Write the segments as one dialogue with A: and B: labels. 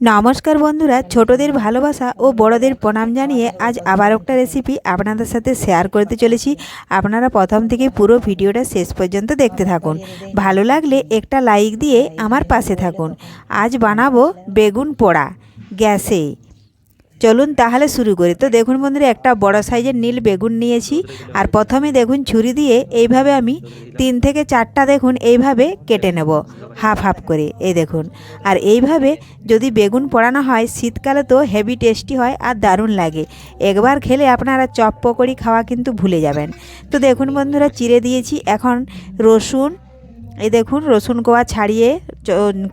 A: নমস্কার বন্ধুরা, ছোটদের ভালোবাসা ও বড়দের প্রণাম জানিয়ে আজ আবার একটা রেসিপি আপনাদের সাথে শেয়ার করতে চলেছি। আপনারা প্রথম থেকে পুরো ভিডিওটা শেষ পর্যন্ত দেখতে থাকুন। ভালো লাগলে একটা লাইক দিয়ে আমার পাশে থাকুন। আজ বানাবো বেগুন পোড়া। গ্যাসে। চলুন তাহলে শুরু করি। তো দেখুন বন্ধুরা, একটা বড় সাইজের নীল বেগুন নিয়েছি। আর প্রথমে দেখুন ছুরি দিয়ে এইভাবে আমি তিন থেকে চারটা দেখুন এইভাবে কেটে নেব, হাফ হাফ করে। এই দেখুন, আর এইভাবে যদি বেগুন পোড়ানো হয়, শীতকালে তো হেভি টেস্টি হয় আর দারুণ লাগে। একবার খেলে আপনারা চপ পকড়ি খাওয়া কিন্তু ভুলে যাবেন। তো দেখুন বন্ধুরা, চিড়ে দিয়েছি। এখন রসুন এই দেখুন, রসুন কোয়া ছাড়িয়ে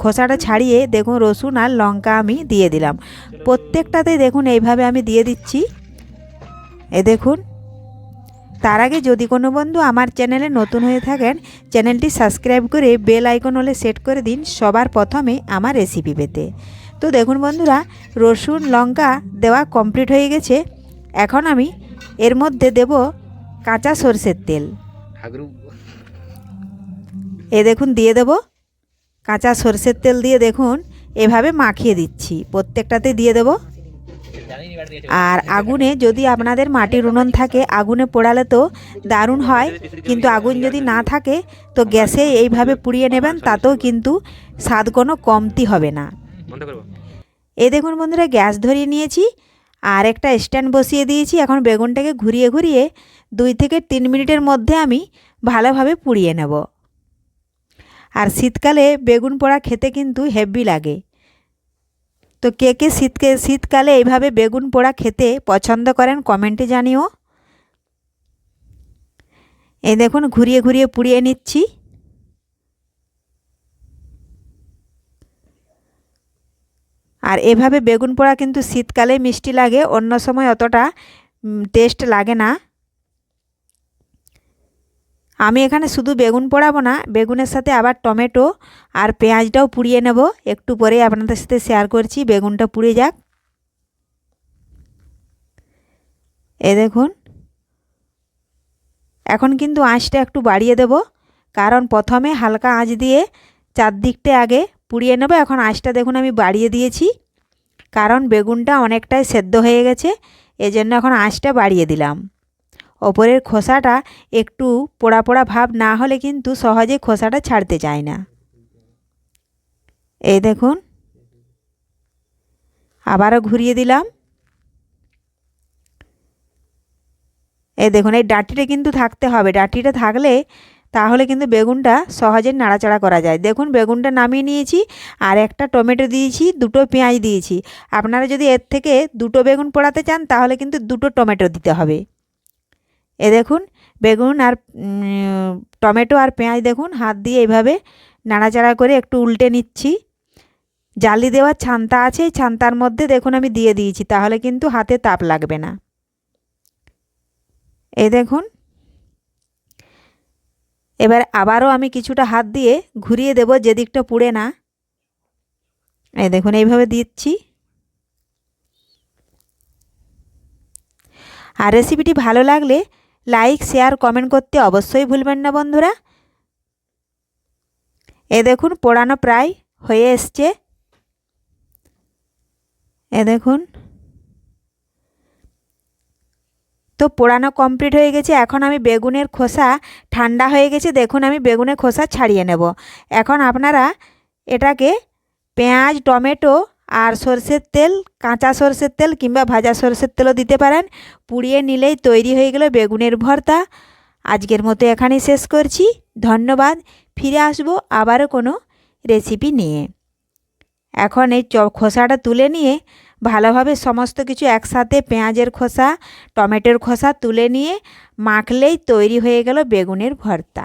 A: খোসাটা ছাড়িয়ে দেখুন, রসুন আর লঙ্কা আমি দিয়ে দিলাম। প্রত্যেকটাতে দেখুন, এইভাবে আমি দিয়ে দিচ্ছি। এ দেখুন, তার আগে যদি কোনো বন্ধু আমার চ্যানেলে নতুন হয়ে থাকেন, চ্যানেলটি সাবস্ক্রাইব করে বেল আইকন হলে সেট করে দিন সবার প্রথমে আমার রেসিপি পেতে। তো দেখুন বন্ধুরা, রসুন, লঙ্কা দেওয়া কমপ্লিট হয়ে গেছে। এখন আমি এর মধ্যে দেব কাঁচা সরষের তেল। এ দেখুন দিয়ে দেব কাঁচা সরষের তেল দিয়ে দেখুন এভাবে মাখিয়ে দিচ্ছি। প্রত্যেকটাতে দিয়ে দেব। আর আগুনে যদি আপনাদের মাটির উনুন থাকে আগুনে পোড়ালে তো দারুণ হয় কিন্তু আগুন যদি না থাকে তো গ্যাসে এইভাবে পুড়িয়ে নেবেন তাতেও কিন্তু স্বাদ কোনো কমতি হবে না। এ দেখুন বন্ধুরা গ্যাস ধরিয়ে নিয়েছি আর একটা স্ট্যান্ড বসিয়ে দিয়েছি। এখন বেগুনটাকে ঘুরিয়ে ঘুরিয়ে দুই থেকে তিন মিনিটের মধ্যে আমি ভালোভাবে পুড়িয়ে নেব। আর শীতকালে বেগুন পোড়া খেতে কিন্তু হেভি লাগে। তো কে কে শীতকে, শীতকালে এইভাবে বেগুন পোড়া খেতে পছন্দ করেন কমেন্টে জানিও। এই দেখুন, ঘুরিয়ে ঘুরিয়ে পুড়িয়ে নিচ্ছি। আর এভাবে বেগুন পোড়া কিন্তু শীতকালে মিষ্টি লাগে, অন্য সময় অতটা টেস্ট লাগে না। আমি এখানে শুধু বেগুন পোড়াবো না, বেগুনের সাথে আবার টমেটো আর পেঁয়াজটাও পুড়িয়ে নেব। একটু পরে আপনাদের সাথে শেয়ার করছি, বেগুনটা পুড়ে যাক। এ দেখুন, এখন কিন্তু আঁচটা একটু বাড়িয়ে দেব, কারণ প্রথমে হালকা আঁচ দিয়ে চারদিকটা আগে পুড়িয়ে নেব। এখন আঁচটা দেখুন আমি বাড়িয়ে দিয়েছি, কারণ বেগুনটা অনেকটাই সেদ্ধ হয়ে গেছে, এজন্য এখন আঁচটা বাড়িয়ে দিলাম। ওপরের খোসাটা একটু পোড়া পোড়া ভাব না হলে কিন্তু সহজে খোসাটা ছাড়তে চায় না। এই দেখুন। আবারও ঘুরিয়ে দিলাম। এই দেখুন, এই ডাঁটিটা কিন্তু থাকতে হবে। ডাঁটিটা থাকলে তাহলে কিন্তু বেগুনটা সহজে নাড়াচাড়া করা যায়। দেখুন, বেগুনটা নামিয়ে নিয়েছি আর একটা টমেটো দিয়েছি, দুটো পেঁয়াজ দিয়েছি। আপনারা যদি এর থেকে দুটো বেগুন পোড়াতে চান, তাহলে কিন্তু দুটো টমেটো দিতে হবে। এ দেখুন, বেগুন আর টমেটো আর পেঁয়াজ দেখুন, হাত দিয়ে এইভাবে নাড়াচাড়া করে একটু উল্টে নিচ্ছি। জালি দেওয়ার ছান্তা আছে, এই ছান্তার মধ্যে দেখুন আমি দিয়ে দিয়েছি, তাহলে কিন্তু হাতে তাপ লাগবে না। এই দেখুন, এবার আবারও আমি কিছুটা হাত দিয়ে ঘুরিয়ে দেব, যে দিকটা পুড়ে না। এই দেখুন, এইভাবে দিচ্ছি। আর রেসিপিটি ভালো লাগলে লাইক শেয়ার কমেন্ট করতে অবশ্যই ভুলবেন না বন্ধুরা। এ দেখুন, পোড়ানো প্রায় হয়ে এসছে। এ দেখুন। তো পোড়ানো কমপ্লিট হয়ে গেছে। এখন আমি বেগুনের খোসা ঠান্ডা হয়ে গেছে। দেখুন, আমি বেগুনের খোসা ছাড়িয়ে নেব। এখন আপনারা এটাকে পেঁয়াজ, টমেটো আর সর্ষের তেল, কাঁচা সর্ষের তেল কিংবা ভাজা সর্ষের তেলও দিতে পারেন। পুড়িয়ে নিলেই তৈরি হয়ে গেল বেগুনের ভর্তা। আজকের মতো এখানেই শেষ করছি। ধন্যবাদ। ফিরে আসব আবারও কোনো রেসিপি নিয়ে। এখন এই খোসাটা তুলে নিয়ে ভালোভাবে সমস্ত কিছু একসাথে পেঁয়াজের খোসা, টমেটোর খোসা তুলে নিয়ে মাখলেই তৈরি হয়ে গেল বেগুনের ভর্তা।